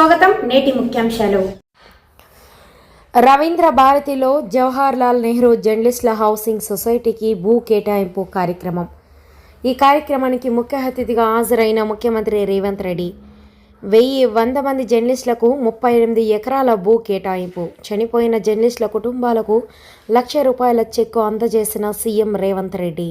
స్వాగతం నేటి ముఖ్యాంశాలు. రవీంద్ర భారతిలో జవహర్ లాల్ నెహ్రూ జర్నలిస్టుల హౌసింగ్ సొసైటీకి భూ కేటాయింపు కార్యక్రమం. ఈ కార్యక్రమానికి ముఖ్య అతిథిగా హాజరైన ముఖ్యమంత్రి రేవంత్ రెడ్డి. వెయ్యి వంద మంది జర్నలిస్టులకు ముప్పై ఎనిమిది ఎకరాల భూ కేటాయింపు. చనిపోయిన జర్నలిస్టుల కుటుంబాలకు లక్ష రూపాయల చెక్కు అందజేసిన సీఎం రేవంత్ రెడ్డి.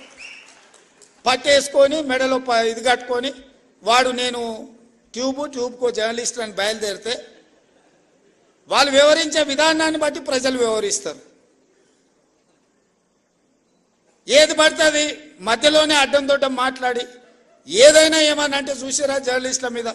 పట్టేసుకొని మెడలో ప- ఇది కట్టుకొని వాడు నేను ట్యూబ్ ట్యూబ్కో జర్నలిస్ట్ అని బయలుదేరితే వాళ్ళు వివరించే విధానాన్ని బట్టి ప్రజలు వివరిస్తారు. ఏది పడుతుంది మధ్యలోనే అడ్డం దొడ్డం మాట్లాడి ఏదైనా ఏమన్నా అంటే చూసారా జర్నలిస్టుల మీద.